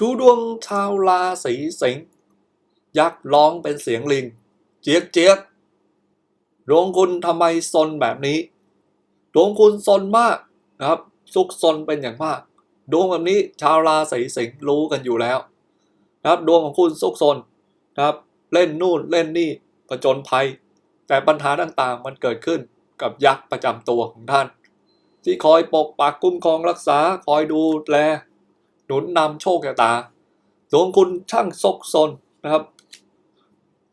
ดูดวงชาวราศีสิงห์ยักษ์ร้องเป็นเสียงลิง เจี๊ยกเจี๊ยกดวงคุณทำไมซนแบบนี้ ดวงคุณซนมากนะครับ ซุกซนเป็นอย่างมาก ดวงแบบนี้ชาวราศีสิงห์รู้กันอยู่แล้ว นะครับ ดวงของคุณซุกซนนะครับ เล่นนู่นเล่นนี่ประจนภัย แต่ปัญหาต่างๆมันเกิดขึ้นกับยักษ์ประจำตัวของท่าน ที่คอยปกปักคุ้มครองรักษาคอยดูแล หนุนนำโชคชะตาดวงคุณช่างซกซนนะครับ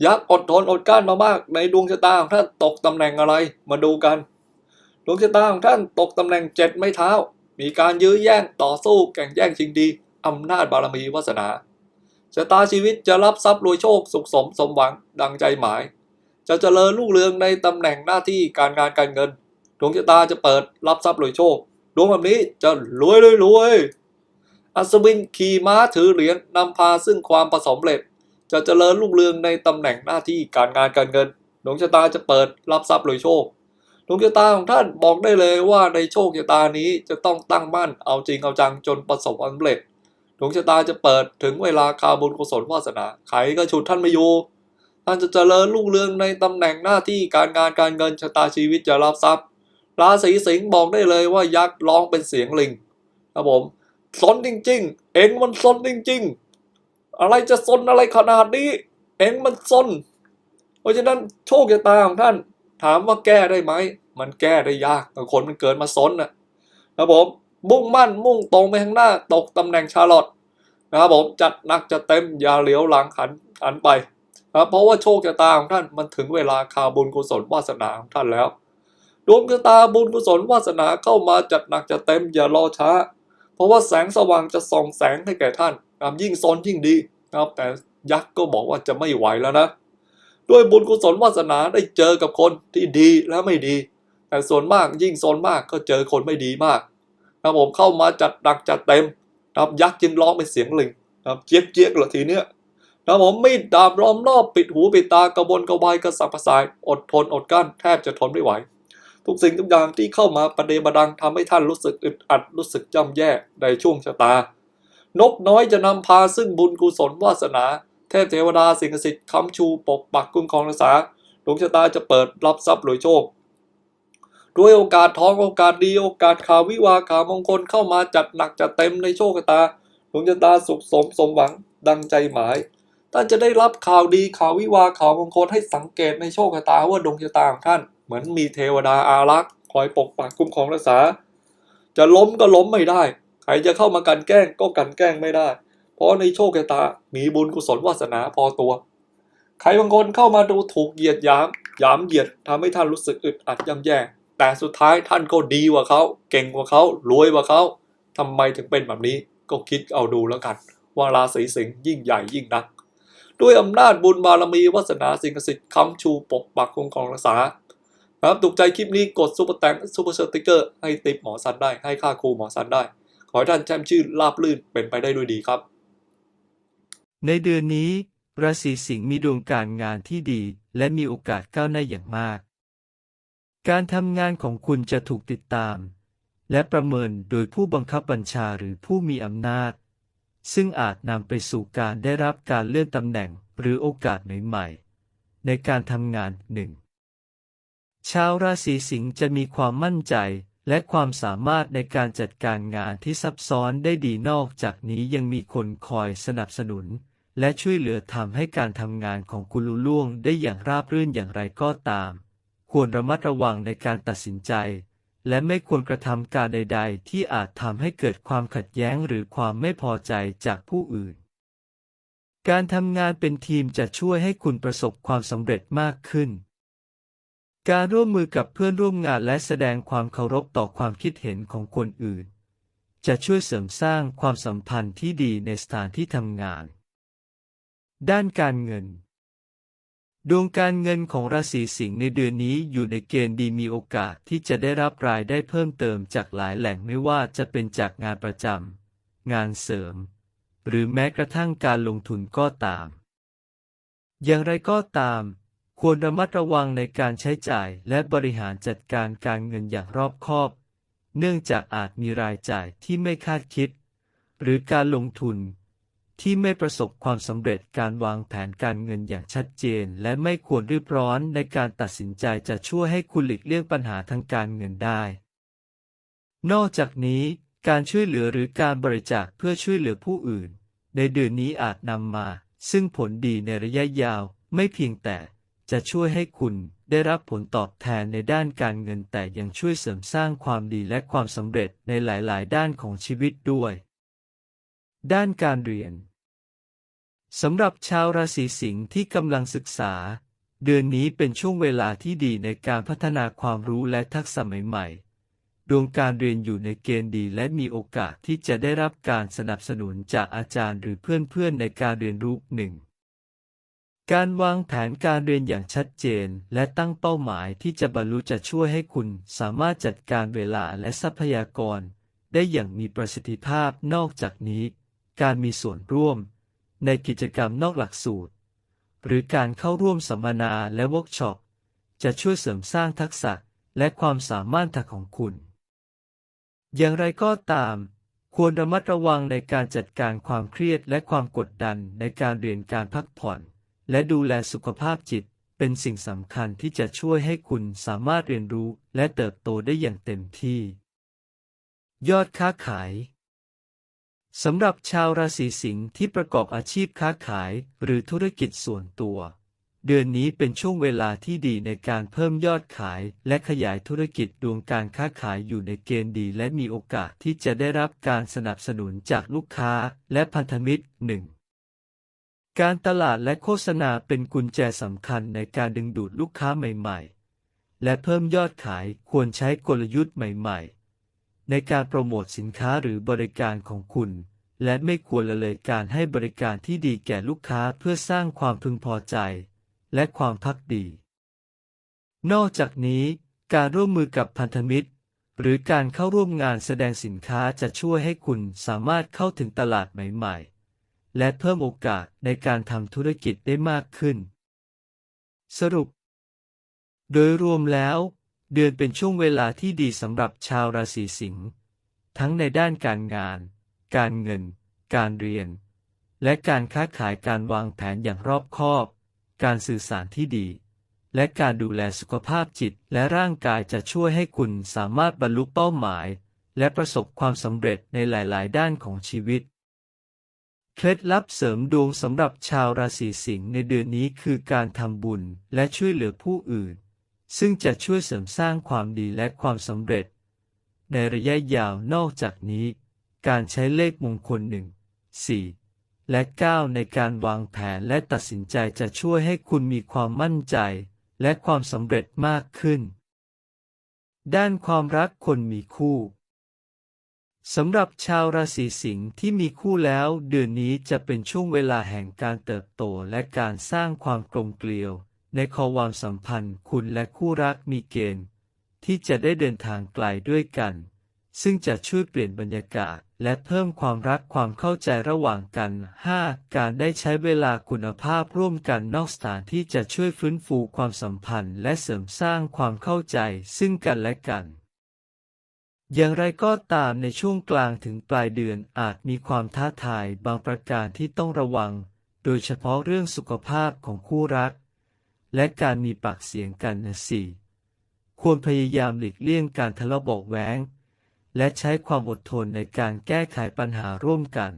ยักษ์อดทนอดกลั้นมามาก ในดวงชะตาของท่านตกตำแหน่งอะไรมาดูกัน ดวงชะตาของท่านตกตำแหน่งเจ็ดไม้เท้า มีการยื้อแย่งต่อสู้แข่งแย่งชิงดีอำนาจบารมีวาสนาชะตาชีวิตจะรับทรัพย์รวยโชคสุขสมสมหวังดังใจหมาย จะเจริญรุ่งเรืองในตำแหน่งหน้าที่การงานการเงิน ดวงชะตาจะเปิดรับทรัพย์รวยโชค ดวงแบบนี้จะรวยรวยรวย อัศวินขี่ม้าถือเหรียญนำพาซึ่งความประสมเร็จ จะเจริญรุ่งเรืองในตำแหน่งหน้าที่การงานการเงินดวงชะตาจะเปิดรับทรัพย์รวยโชคดวงชะตาของท่านบอกได้เลยว่าในโชคชะตานี้จะต้องตั้งมั่นเอาจริงเอาจังจนประสบความสำเร็จดวงชะตาจะเปิดถึงเวลาคาบุญกุศลวาสนาใครก็ฉุดท่านไม่อยู่ท่านจะเจริญรุ่งเรืองในตำแหน่งหน้าที่การงานการเงินชะตาชีวิตจะรับทรัพย์ราศีสิงห์บอกได้เลยว่ายักษ์ร้องเป็นเสียงลิงครับผม ซนจริง ๆ เองมันซนจริง ๆ อะไรจะซนอะไรขนาดนี้ เองมันซนเพราะฉะนั้นโชคชะตาของท่าน ถามว่าแก้ได้ไหม มันแก้ได้ยากคนมันเกิดมาซนนะครับผม มุ่งมั่นมุ่งตรงไปข้างหน้า ตกตำแหน่งชาลอตนะครับผมจัดหนักจัดเต็มอย่าเหลียวหลังหันหันไปนะเพราะว่าโชคชะตาของท่านมันถึงเวลาคาบุญกุศลวาสนาของท่านแล้วดวงชะตาบุญกุศลวาสนาเข้ามาจัดหนักจัดเต็มอย่ารอช้า เพราะว่าแสงสว่างจะส่องแสงให้แก่ท่านนะยิ่งซนยิ่งดีนะครับแต่ยักษ์ก็บอกว่าจะไม่ไหวแล้วนะ ด้วยบุญกุศลวาสนาได้เจอกับคนที่ดีและไม่ดี แต่ส่วนมากยิ่งซนมากก็เจอคนไม่ดีมากนะครับผมเข้ามาจัดหนักจัดเต็มนะครับยักษ์จึงร้องเป็นเสียงลิงนะเจี๊ยกเจี๊ยกเหรอทีเนี้ยนะครับผมมีดดาบล้อมรอบปิดหูปิดตากระบนกระวายกระสับกระส่ายอดทนอดกลั้นแทบจะทนไม่ไหว ทุกสิ่งทุกอย่างที่เข้ามาประเดประดังทำให้ท่านรู้สึกอึดอัดรู้สึกจำแย่ในช่วงชะตา นกน้อยจะนำพาซึ่งบุญกุศลวาสนา เทพเทวดาสิ่งศักดิ์สิทธิ์ค้ำชูปกปักคุ้มครองรักษาดวงชะตาจะเปิดรับทรัพย์รวยโชคด้วยโอกาสท้องโอกาสดีโอกาสข่าววิวาข่าวมงคลเข้ามาจัดหนักจัดเต็มในโชคชะตาดวงชะตาสุขสมสมหวังดังใจหมายท่านจะได้รับข่าวดีข่าววิวาข่าวมงคลให้สังเกตในโชคชะตาว่าดวงชะตาของท่าน มือนมีเทวดาอารักษ์คอยปกปักคุ้มครองรักษา จะล้มก็ล้มไม่ได้ ใครจะเข้ามากันแกล้งก็กันแกล้งไม่ได้ เพราะในโชคชะตามีบุญกุศลวาสนาพอตัว ใครบางคนเข้ามาดูถูกเหยียดยามยามเหยียดทำให้ท่านรู้สึกอึดอัดย่ำแย่ แต่สุดท้ายท่านก็ดีกว่าเขา เก่งกว่าเขารวยกว่าเขาทำไมถึงเป็นแบบนี้ก็คิดเอาดูแล้วกัน ว่าราศีสิงห์ยิ่งใหญ่ยิ่งนัก ด้วยอำนาจบุญบารมีวาสนาสิ่งศักดิ์สิทธิ์ค้ำชูปกปักคุ้มครองรักษา ครับถูกใจคลิปนี้กดซุปเปอร์แตงซุปเปอร์สติกเกอร์ให้ติปหมอสันได้ให้ค่าครูหมอสันได้ ขอให้ท่านแช่มชื่นราบลื่นเป็นไปได้ด้วยดีครับ ในเดือนนี้ ราศีสิงห์มีดวงการงานที่ดี และมีโอกาสก้าวหน้าอย่างมาก การทำงานของคุณจะถูกติดตาม และประเมินโดยผู้บังคับบัญชาหรือผู้มีอำนาจ ซึ่งอาจนำไปสู่การได้รับการเลื่อนตำแหน่งหรือโอกาสใหม่ๆในการทำงานหนึ่ง ชาวราศีสิงห์จะมีความมั่นใจ และความสามารถในการจัดการงานที่ซับซ้อนได้ดีนอกจากนี้ยังมีคนคอยสนับสนุน และช่วยเหลือทำให้การทำงานของคุณลุล่วงได้อย่างราบรื่นอย่างไรก็ตาม ควรระมัดระวังในการตัดสินใจ และไม่ควรกระทำการใด ๆ ที่อาจทำให้เกิดความขัดแย้งหรือความไม่พอใจจากผู้อื่น การทำงานเป็นทีมจะช่วยให้คุณประสบความสำเร็จมากขึ้น การร่วมมือกับเพื่อนร่วมงานและแสดงความเคารพต่อความคิดเห็นของคนอื่น จะช่วยเสริมสร้างความสัมพันธ์ที่ดีในสถานที่ทำงาน ด้านการเงิน ดวงการเงินของราศีสิงห์ในเดือนนี้อยู่ในเกณฑ์ดีมีโอกาสที่จะได้รับรายได้เพิ่มเติมจากหลายแหล่งไม่ว่าจะเป็นจากงานประจำงานเสริม หรือแม้กระทั่งการลงทุนก็ตาม อย่างไรก็ตาม ควรระมัดระวังในการใช้จ่ายและบริหารจัดการการเงินอย่างรอบคอบ เนื่องจากอาจมีรายจ่ายที่ไม่คาดคิด หรือการลงทุน ที่ไม่ประสบความสำเร็จการวางแผนการเงินอย่างชัดเจน และไม่ควรรีบร้อนในการตัดสินใจจะช่วยให้คุณหลีกเลี่ยงปัญหาทางการเงินได้ นอกจากนี้การช่วยเหลือหรือการบริจาคเพื่อช่วยเหลือผู้อื่น ในเดือนนี้อาจนำมา ซึ่งผลดีในระยะยาว ไม่เพียงแต่ จะช่วยให้คุณได้รับผลตอบแทนในด้านการเงินแต่ยังช่วยเสริมสร้างความดีและความสำเร็จในหลาย ๆ ด้านของชีวิตด้วย ด้านการเรียนสำหรับชาวราศีสิงห์ที่กำลังศึกษา เดือนนี้เป็นช่วงเวลาที่ดีในการพัฒนาความรู้และทักษะใหม่ ๆ ดวงการเรียนอยู่ในเกณฑ์ดีและมีโอกาสที่จะได้รับการสนับสนุนจากอาจารย์หรือเพื่อนๆในการเรียนรู้หนึ่ง การวางแผนการเรียนอย่างชัดเจน และตั้งเป้าหมายที่จะบรรลุจะช่วยให้คุณสามารถจัดการเวลาและทรัพยากร ได้อย่างมีประสิทธิภาพนอกจากนี้ การมีส่วนร่วม ในกิจกรรมนอกหลักสูตร หรือการเข้าร่วมสัมมนาและเวิร์กช็อป จะช่วยเสริมสร้างทักษะและความสามารถของคุณ อย่างไรก็ตามควรระมัดระวังในการจัดการความเครียดและความกดดันในการเรียนการพักผ่อน และดูแลสุขภาพจิต เป็นสิ่งสำคัญที่จะช่วยให้คุณสามารถเรียนรู้และเติบโตได้อย่างเต็มที่ ยอดค้าขายสำหรับชาวราศีสิงห์ที่ประกอบอาชีพค้าขายหรือธุรกิจส่วนตัว เดือนนี้เป็นช่วงเวลาที่ดีในการเพิ่มยอดขาย และขยายธุรกิจดวงการค้าขายอยู่ในเกณฑ์ดี และมีโอกาสที่จะได้รับการสนับสนุนจากลูกค้าและพันธมิตรหนึ่ง การตลาดและโฆษณาเป็นกุญแจสำคัญในการดึงดูดลูกค้าใหม่ๆ และเพิ่มยอดขายควรใช้กลยุทธ์ใหม่ๆ ในการโปรโมทสินค้าหรือบริการของคุณ และไม่ควรละเลยการให้บริการที่ดีแก่ลูกค้าเพื่อสร้างความพึงพอใจ และความพักดี นอกจากนี้การร่วมมือกับพันธมิตร หรือการเข้าร่วมงานแสดงสินค้าจะช่วยให้คุณสามารถเข้าถึงตลาดใหม่ๆ และเพิ่มโอกาสในการทำธุรกิจได้มากขึ้น สรุป โดยรวมแล้ว เดือนเป็นช่วงเวลาที่ดีสำหรับชาวราศีสิงห์ทั้งในด้านการงาน การเงิน การเรียน และการค้าขายการวางแผนอย่างรอบคอบ การสื่อสารที่ดี และการดูแลสุขภาพจิตและร่างกายจะช่วยให้คุณสามารถบรรลุเป้าหมาย และประสบความสำเร็จในหลาย ๆ ด้านของชีวิต เคล็ดลับเสริมดวงสำหรับชาวราศีสิงห์ในเดือนนี้คือการทำบุญและช่วยเหลือผู้อื่น ซึ่งจะช่วยเสริมสร้างความดีและความสำเร็จ ในระยะยาวนอกจากนี้ การใช้เลขมงคลหนึ่งสี่และก้าในการวางแผนและตัดสินใจจะช่วยให้คุณมีความมั่นใจ และความสำเร็จมากขึ้น ด้านความรักคนมีคู่ สำหรับชาวราศีสิงห์ที่มีคู่แล้วเดือนนี้จะเป็นช่วงเวลาแห่งการเติบโตและการสร้างความกลมเกลียว ในความสัมพันธ์คุณและคู่รักมีเกณฑ์ ที่จะได้เดินทางไกลด้วยกัน ซึ่งจะช่วยเปลี่ยนบรรยากาศ และเพิ่มความรักความเข้าใจระหว่างกัน 5. การได้ใช้เวลาคุณภาพร่วมกันนอกสถานที่จะช่วยฟื้นฟูความสัมพันธ์ และเสริมสร้างความเข้าใจซึ่งกันและกัน อย่างไรก็ตามในช่วงกลางถึงปลายเดือนอาจมีความท้าทายบางประการที่ต้องระวัง โดยเฉพาะเรื่องสุขภาพของคู่รัก และการมีปากเสียงกันนะสี่ควรพยายามหลีกเลี่ยงการทะเลาะเบาะแว้งและใช้ความอดทนในการแก้ไขปัญหาร่วมกัน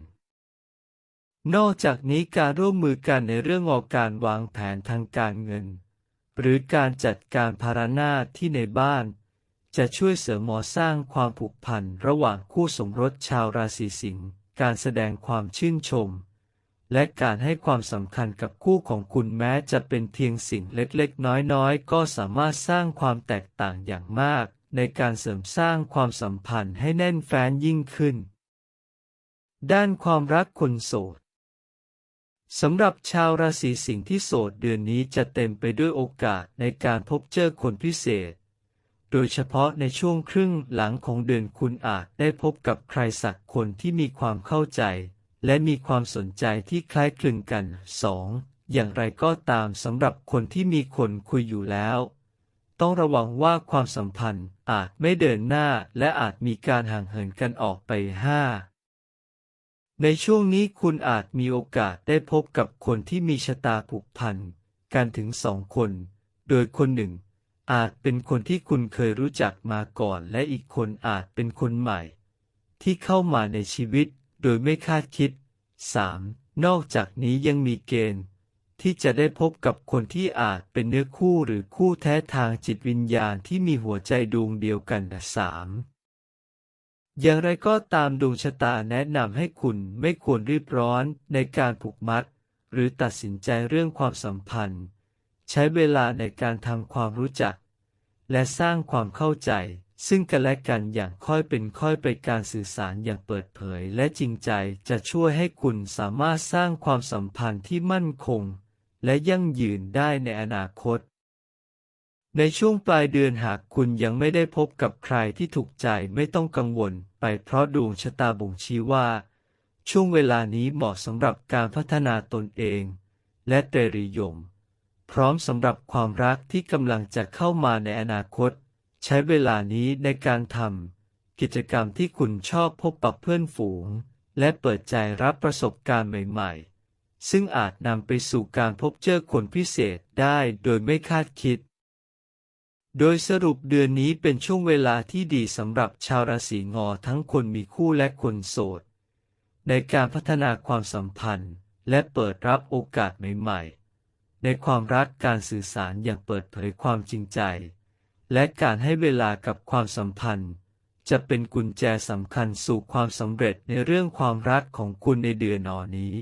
นอกจากนี้การร่วมมือกันในเรื่องของการวางแผนทางการเงิน หรือการจัดการภาระหน้าที่ในบ้าน จะช่วยเสริมหมอสร้างความผูกพันระหว่างคู่สมรสชาวราศีสิงห์การแสดงความชื่นชม และการให้ความสำคัญกับคู่ของคุณแม้จะเป็นเพียงสิ่งเล็กๆ น้อยๆ ก็สามารถสร้างความแตกต่างอย่างมาก ในการเสริมสร้างความสัมพันธ์ให้แน่นแฟ้นยิ่งขึ้น ด้านความรักคนโสดสำหรับชาวราศีสิงห์ที่โสดเดือนนี้จะเต็มไปด้วยโอกาสในการพบเจอคนพิเศษ โดยเฉพาะในช่วงครึ่งหลังของเดือนคุณอาจได้พบกับใครสักคนที่มีความเข้าใจ และมีความสนใจที่คล้ายคลึงกัน 2. อย่างไรก็ตามสำหรับคนที่มีคนคุยอยู่แล้ว ต้องระวังว่าความสัมพันธ์อาจไม่เดินหน้าและอาจมีการห่างเหินกันออกไป 5. ในช่วงนี้คุณอาจมีโอกาสได้พบกับคนที่มีชะตาผูกพันกันถึงสองคน โดยคนหนึ่ง อาจเป็นคนที่คุณเคยรู้จักมาก่อนและอีกคนอาจเป็นคนใหม่ ที่เข้ามาในชีวิตโดยไม่คาดคิด 3. นอกจากนี้ยังมีเกณฑ์ ที่จะได้พบกับคนที่อาจเป็นเนื้อคู่หรือคู่แท้ทางจิตวิญญาณที่มีหัวใจดวงเดียวกันสามอย่างไรก็ตามดวงชะตาแนะนำให้คุณไม่ควรรีบร้อนในการผูกมัด หรือตัดสินใจเรื่องความสัมพันธ์ ใช้เวลาในการทำความรู้จัก และสร้างความเข้าใจ ซึ่งกันและกันอย่างค่อยเป็นค่อยไปการสื่อสารอย่างเปิดเผยและจริงใจจะช่วยให้คุณสามารถสร้างความสัมพันธ์ที่มั่นคง และยั่งยืนได้ในอนาคตในช่วงปลายเดือนหากคุณยังไม่ได้พบกับใครที่ถูกใจไม่ต้องกังวลไปเพราะดวงชะตาบ่งชี้ว่า ช่วงเวลานี้เหมาะสำหรับการพัฒนาตนเอง และเตรียม พร้อมสำหรับความรักที่กำลังจะเข้ามาในอนาคต ใช้เวลานี้ในการทำกิจกรรมที่คุณชอบพบปะเพื่อนฝูง และเปิดใจรับประสบการณ์ใหม่ๆ ซึ่งอาจนำไปสู่การพบเจอคนพิเศษได้โดยไม่คาดคิด โดยสรุปเดือนนี้เป็นช่วงเวลาที่ดีสำหรับชาวราศีงอทั้งคนมีคู่และคนโสด ในการพัฒนาความสัมพันธ์ และเปิดรับโอกาสใหม่ๆ ในความรักการสื่อสารอย่างเปิดเผยความจริงใจ และการให้เวลากับความสัมพันธ์ จะเป็นกุญแจสำคัญสู่ความสำเร็จในเรื่องความรักของคุณในเดือนนอนี้